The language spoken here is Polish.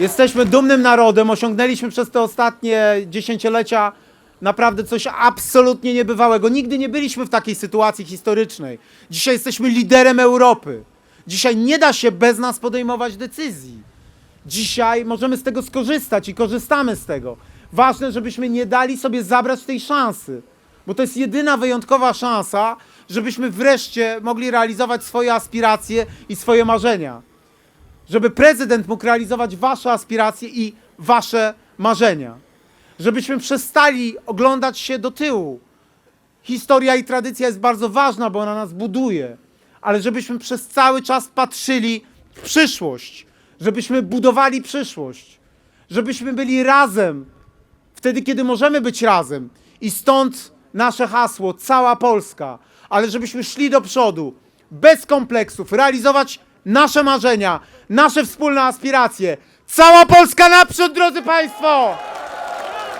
Jesteśmy dumnym narodem, osiągnęliśmy przez te ostatnie dziesięciolecia naprawdę coś absolutnie niebywałego. Nigdy nie byliśmy w takiej sytuacji historycznej. Dzisiaj jesteśmy liderem Europy. Dzisiaj nie da się bez nas podejmować decyzji. Dzisiaj możemy z tego skorzystać i korzystamy z tego. Ważne, żebyśmy nie dali sobie zabrać tej szansy, bo to jest jedyna wyjątkowa szansa, żebyśmy wreszcie mogli realizować swoje aspiracje i swoje marzenia żeby prezydent mógł realizować wasze aspiracje i wasze marzenia. Żebyśmy przestali oglądać się do tyłu. Historia i tradycja jest bardzo ważna, bo ona nas buduje, ale żebyśmy przez cały czas patrzyli w przyszłość, żebyśmy budowali przyszłość, żebyśmy byli razem. Wtedy, kiedy możemy być razem. I stąd nasze hasło, cała Polska, ale żebyśmy szli do przodu, bez kompleksów, realizować nasze marzenia, nasze wspólne aspiracje. Cała Polska naprzód, drodzy Państwo!